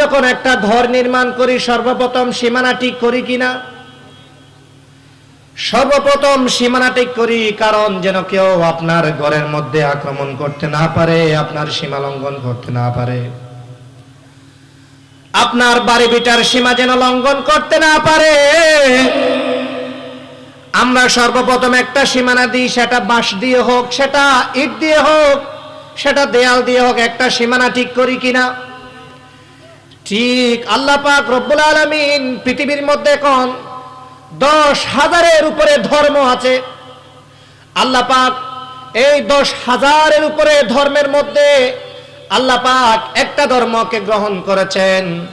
যখন একটা ঘর নির্মাণ করি, সর্বপ্রথম সীমানা ঠিক করি কিনা সর্বপ্রথম সীমানা ঠিক করি কারণ যেন কেউ আপনার ঘরের মধ্যে আক্রমণ করতে না পারে, আপনার সীমা লঙ্ঘন করতে না পারে। আপনার বাড়ি বিটার সীমা যেন লঙ্ঘন করতে না পারে। আমরা সর্বপ্রথম একটা সীমানা দিই, সেটা বাঁশ দিয়ে হোক, সেটা ইট দিয়ে হোক, সেটা দেয়াল দিয়ে হোক, একটা সীমানা ঠিক করি কিনা ঠিক আল্লাহ পাক রব্বুল আলমিন পৃথিবীর মধ্যে এখন দশ হাজারের উপরে ধর্ম আছে। আল্লাহ পাক এই দশ হাজারের উপরে ধর্মের মধ্যে আল্লাহ পাক একটা ধর্মকে গ্রহণ করেছেন।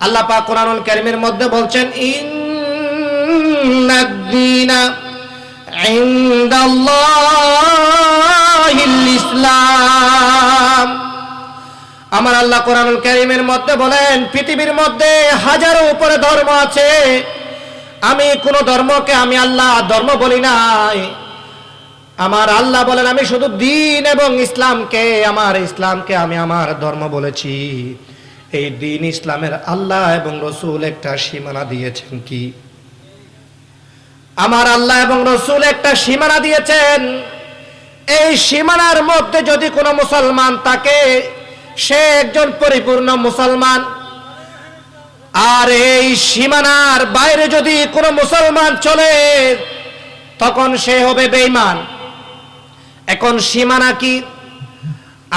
আল্লাহ পাক কোরআনুল কারীমের মধ্যে বলছেন, ইন্নাদ-দীনা ইনদাল্লাহিল আমার আল্লাহ কোরআনুল কারীমের মধ্যে বলেন, পৃথিবীর মধ্যে হাজারো উপরে ধর্ম আছে। আমি কোন ধর্মকে আমি আল্লাহ ধর্ম বলি নাই। আমার আল্লাহ বলেন, আমি শুধু দিন এবং ইসলামকে, আমার ইসলামকে আমি আমার ধর্ম বলেছি। এই দিন ইসলামের আল্লাহ এবং রসুল একটা সীমানা দিয়েছেন কি? আমার আল্লাহ এবং রসুল একটা সীমানা দিয়েছেন। এই সীমানার মধ্যে যদি কোনো মুসলমান থাকে সে একজন পরিপূর্ণ মুসলমান। আর এই সীমানার বাইরে যদি কোনো মুসলমান চলে, তখন সে হবে বেঈমান। এখন সীমানা কি?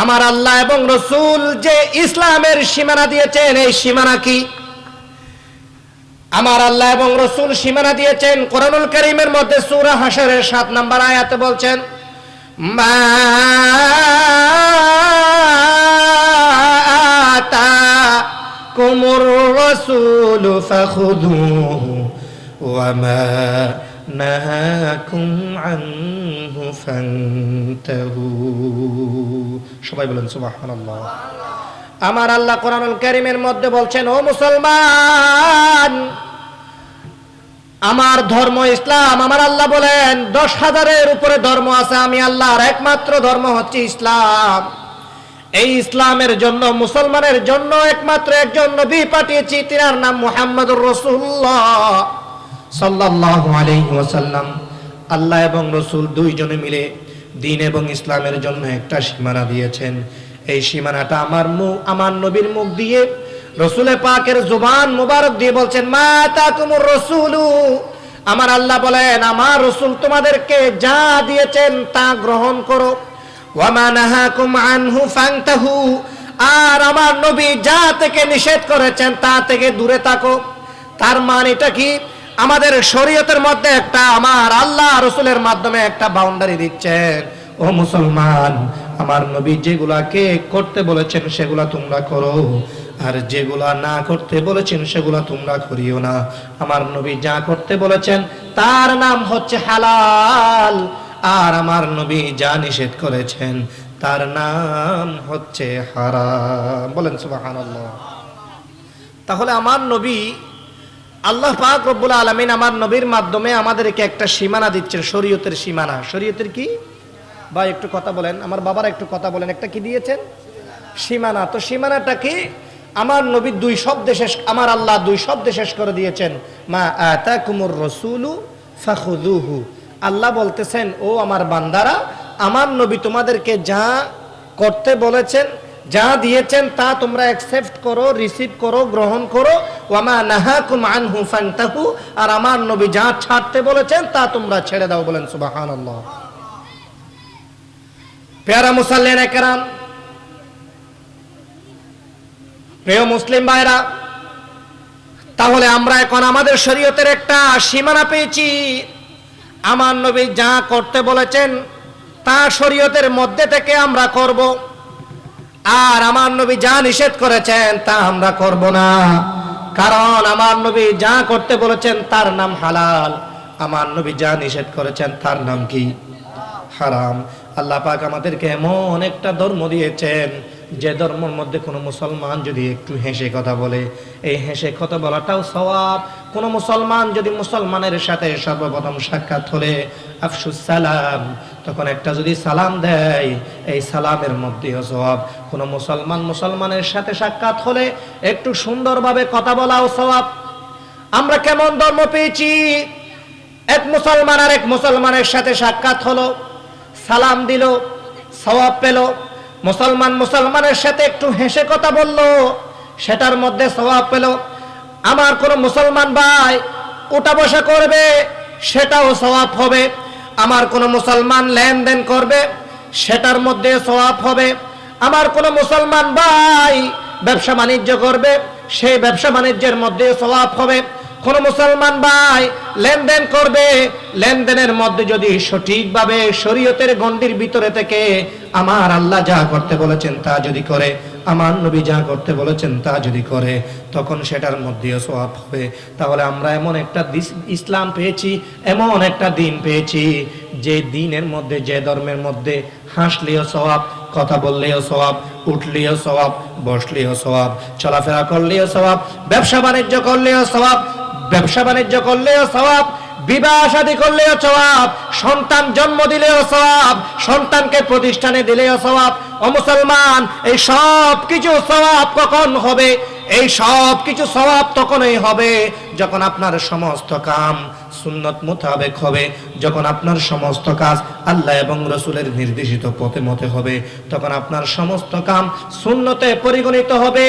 আমার আল্লাহ এবং রসুল যে ইসলামের সীমানা দিয়েছেন, এই সীমানা কি? আমার আল্লাহ এবং রসুল সীমানা দিয়েছেন কোরআনুল করিমের মধ্যে সূরা হাসরের সাত নাম্বার আয়াতে বলছেন মা রাসূলু ফাখুযুহু ওয়া মা নাহাকুম আনহু ফান্তাহু। সবাই বলেন সুবহানাল্লাহ। আমার আল্লাহ কোরআনুল কারীমের মধ্যে বলছেন, ও মুসলমান আমার ধর্ম ইসলাম, আমার আল্লাহ বলেন, দশ হাজারের উপরে ধর্ম আছে, আমি আল্লাহর একমাত্র ধর্ম হচ্ছে ইসলাম। এই ইসলামের জন্য, মুসলমানের জন্য একমাত্র একজন নবী পাঠিয়েছি, তিনার নাম মুহাম্মদুর রসুল্লাহ সাল্লাল্লাহু আলাইহি আল্লাহ এবং রসুল দুইজনে মিলে দিন এবং ইসলামের জন্য একটা সীমানা দিয়েছেন। এই সীমানাটা আমার মুখ আমার নবীর মুখ দিয়ে রসুলের পাকের জুবান মুবারক দিয়ে বলছেন, মা তাকুমুর রসুলু। আমার আল্লাহ বলেন, আমার রসুল তোমাদেরকে যা দিয়েছেন তা গ্রহণ করো। আর আমার নবী যা থেকে নিষেধ করেছেন তা থেকে দূরে থাকো। তার মান এটা কি? আমাদের শরীয়তের মধ্যে একটা, আমার আল্লাহ রসুলের মাধ্যমে একটা বাউন্ডারি দিচ্ছেন। ও মুসলমান, আমার নবী যেগুলাকে করতে বলেছেন সেগুলা তোমরা করো। আর যেগুলা না করতে বলেছেন, সেগুলা তোমরা করিও না। আমার নবী যা করতে বলেছেন, তার নাম হচ্ছে হালাল। আর আমার নবী যা নিষেধ করেছেন, তার নাম হচ্ছে হারাম। বলেন, সুবহানাল্লাহ। তাহলে আমার নবী, আল্লাহ পাক রব্বুল আলমিন আমার নবীর মাধ্যমে আমাদেরকে একটা সীমানা দিচ্ছেন, শরীয়তের সীমানা। শরীয়তের কি? বা একটু কথা বলেন। আমার বাবার একটু কথা বলেন। একটা কি দিয়েছেন? সীমানা। তো সীমানাটা কি? আমার নবী দুই শব্দে শেষ, আমার আল্লাহ দুই শব্দে শেষ করে দিয়েছেন, মা আতা কুমুর রসুলু ফাখুদুহু আল্লাহ বলতেছেন, ও আমার বান্দারা, আমার নবী তোমাদেরকে যা করতে বলেছেন, যা দিয়েছেন, তা তোমরা অ্যাকসেপ্ট করো রিসিভ করো, গ্রহণ করো। ওয়ামা নাহাকুম আনহু ফান্তাহু। আর আমার নবী যা ছাড়তে বলেছেন, তা তোমরা ছেড়ে দাও বলেন, সুবহানাল্লাহ। পেয়ারা মুসাল্লিন একরাম প্রিয় মুসলিম ভাইরা, তাহলে আমরা এখন আমাদের শরীয়তের একটা সীমানা পেয়েছি। আমার নবী যা করতে বলেছেন, তা শরীয়তের মধ্যে থেকে আমরা করব। আর আমার নবী যা নিষেধ করেছেন, তা আমরা করব না। কারণ আমার নবী যা করতে বলেছেন, তার নাম হালাল। আমার নবী যা নিষেধ করেছেন, তার নাম কি? হারাম। আল্লাহ পাক আমাদেরকে এমন একটা ধর্ম দিয়েছেন যে ধর্মের মধ্যে কোনো মুসলমান যদি একটু হেসে কথা বলে, এই হেসে কথা বলাটাও সওয়াব। কোনো মুসলমান যদি মুসলমানের সাথে সর্বপ্রথম সাক্ষাৎ হলে আফসুস সালাম, তখন একটা যদি সালাম দেয়, এই সালামের মধ্যেও সওয়াব। কোনো মুসলমান মুসলমানের সাথে সাক্ষাৎ হলে একটু সুন্দরভাবে কথা বলাও সওয়াব। আমরা কেমন ধর্ম পেয়েছি? এক মুসলমান আর এক মুসলমানের সাথে সাক্ষাৎ হলো, সালাম দিল, সওয়াব পেল মুসলমান মুসলমানের সাথে একটু হেসে কথা বলল। সেটার মধ্যে স্বভাব পেল, আমার কোনো মুসলমান ভাই উঠা বসা করবে, সেটাও স্বভাব হবে। আমার কোনো মুসলমান লেনদেন করবে, সেটার মধ্যে স্বভাব হবে। আমার কোনো মুসলমান ভাই ব্যবসা বাণিজ্য করবে, সেই ব্যবসা বাণিজ্যের মধ্যে স্বভাব হবে। কোন মুসলমান ভাই লেনদেন করবে, লেনদেনের মধ্যে যদি সঠিকভাবে শরীয়তের গণ্ডির ভিতরে থেকে আমার আল্লাহ যা করতে বলেছেন তা যদি করে, আমার নবী যা করতে বলেছেন তা যদি করে, তখন সেটার মধ্যেও সোয়াব হবে। তাহলে আমরা এমন একটা ইসলাম পেয়েছি, এমন একটা দিন পেয়েছি, যে দিনের মধ্যে, যে ধর্মের মধ্যে হাসলেও সওয়াব, কথা বললেও সওয়াব, উঠলেও সওয়াব, বসলেও সওয়াব, চলাফেরা করলেও সওয়াব, ব্যবসা বাণিজ্য করলেও সওয়াব, ব্যবসা বাণিজ্য করলেও সওয়াব বিবাহ শাদী করলেও সবাব সন্তান জন্ম দিলেও সবাব সন্তানকে প্রতিষ্ঠানে দিলেও সবাব ও মুসলমান, এই সব কিছু সবাব কখন হবে? এই সব কিছু সবাব তখনই হবে যখন আপনার সমস্ত কাম সুন্নত মোতাবেক হবে যখন আপনার সমস্ত কাজ আল্লাহ এবং রসুলের নির্দেশিত পথে মতে হবে। তখন আপনার সমস্ত কাম সুন্নতে পরিগণিত হবে।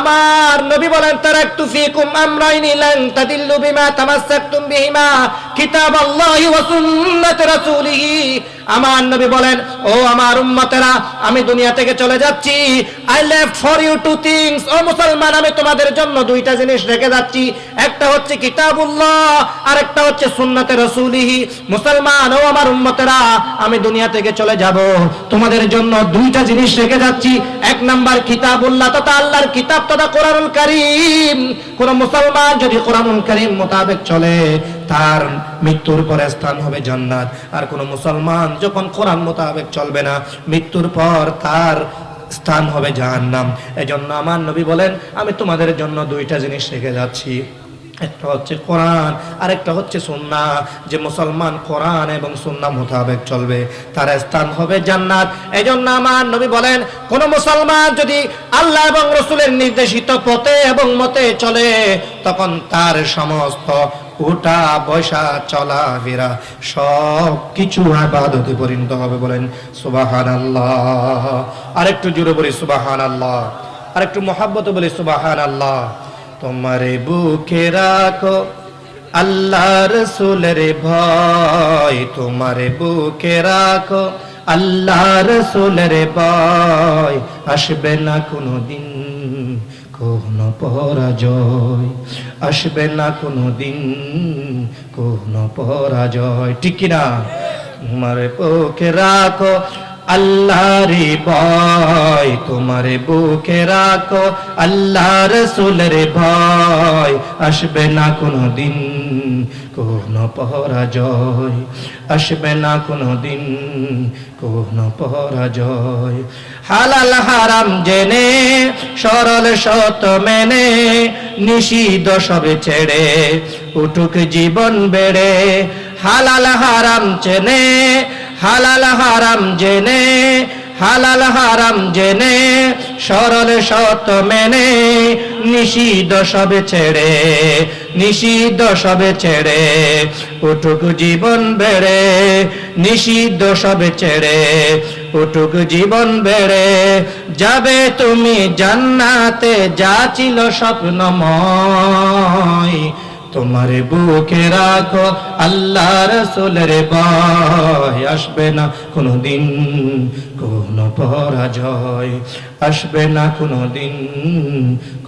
আমার নবী বলেন, তারাকতু ফিকুম আমরাইনি লান তাদিল্লু বিমা তামাসসাকতুম বিহিমা। কিতাবাল্লাহি ওয়া সুন্নাত রাসূলিহি। আমার নবী বলেন, ও আমার উম্মতেরা, আমি দুনিয়া থেকে চলে যাচ্ছি। I left for you two things ও মুসলমান, আমি তোমাদের জন্য দুইটা জিনিস রেখে যাচ্ছি। একটা হচ্ছে কিতাবুল্লাহ আর একটা হচ্ছে সুন্নাতে রাসূলিহি। মুসলমান, ও আমার উম্মতেরা, আমি দুনিয়া থেকে চলে যাব। তোমাদের জন্য দুইটা জিনিস রেখে যাচ্ছি। এক নাম্বার কিতাবুল্লাহ, তথা আল্লাহর কিতাব, তথা কোরআনুল কারীম। কোন মুসলমান যদি কোরআনুল কারীম মোতাবেক চলে তার মৃত্যুর পরে স্থান হবে জান্নাত। আর কোন মুসলমান যখন কোরআন মোতাবেক চলবে না, মৃত্যুর পর তার স্থান হবে জাহান্নাম। এজন্য আমার নবী বলেন, আমি তোমাদের জন্য দুইটা জিনিস রেখে যাচ্ছি। একটা হচ্ছে কোরআন আর একটা হচ্ছে সুন্না যে মুসলমান কোরআন এবং সুন্না মোতাবেক চলবে, তার স্থান হবে জান্নাত। এই জন্য আমার নবী বলেন, কোন মুসলমান যদি আল্লাহ এবং রসুলের নির্দেশিত পথে এবং মতে চলে, তখন তার সমস্ত উঠা বসা চলা ফেরা সব কিছু আবাদতে পরিণত হবে বলেন সুবাহান আল্লাহ আরেকটু জুড়ে বলি সুবাহান আল্লাহ আরেকটু মহাব্বত বলি সুবাহান আল্লাহ তোমারে বুকে রাখো, আল্লাহ রসুলের ভয়। তোমারে বুকে রাখো, আল্লাহ রসুলের ভয়। আসবে না কোনো দিন কোন পরাজয়। আসবে না কোনো দিন কোন পরাজয়। ঠিক কিনা? তোমারে বুকে রাখো আল্লাহর ভয় তোমারে বুকে রাখো আল্লাহ রসুলের ভয়। আসবে না কোনো দিন কোন পরাজয়, আসবে না কোনো দিন কোন পরাজয়। হালাল হারাম জেনে, সরল সত মেনে, নিষিদ্ধ সবে ছেড়ে উঠুক জীবন বেড়ে। হালাল হারাম চেনে হালাল হারাম জেনে, হালাল হারাম জেনে, সরল সত মেনে, নিষিদ্ধ সবে ছেড়ে, নিষিদ্ধ সবে ছেড়ে, উঠুক জীবন বেড়ে, নিষিদ্ধ সবে ছেড়ে, উঠুক জীবন বেড়ে, যাবে তুমি জান্নাতে, যা ছিল স্বপ্নময়। তোমার বুকে রাখো, আল্লাহ রসুলের ভয় আসবে না। কোনো দিন কোন পরাজয় আসবে না। কোনো দিন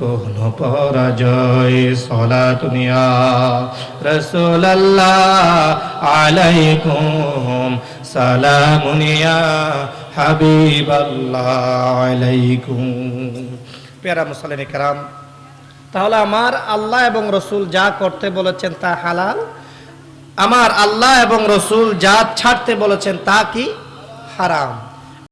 কোন পরাজয়। সলা তুমিয়া রসুল আল্লাহ আলাইকুম সালামুনিয়া হাবিব আল্লাহ আলাইকুম। পেয়ারা মুসলিম কারাম তাহলে আমার আল্লাহ এবং রসুল যা করতে বলেছেন তা হালাল। আমার আল্লাহ এবং রসুল যা ছাড়তে বলেছেন তা কি? হারাম।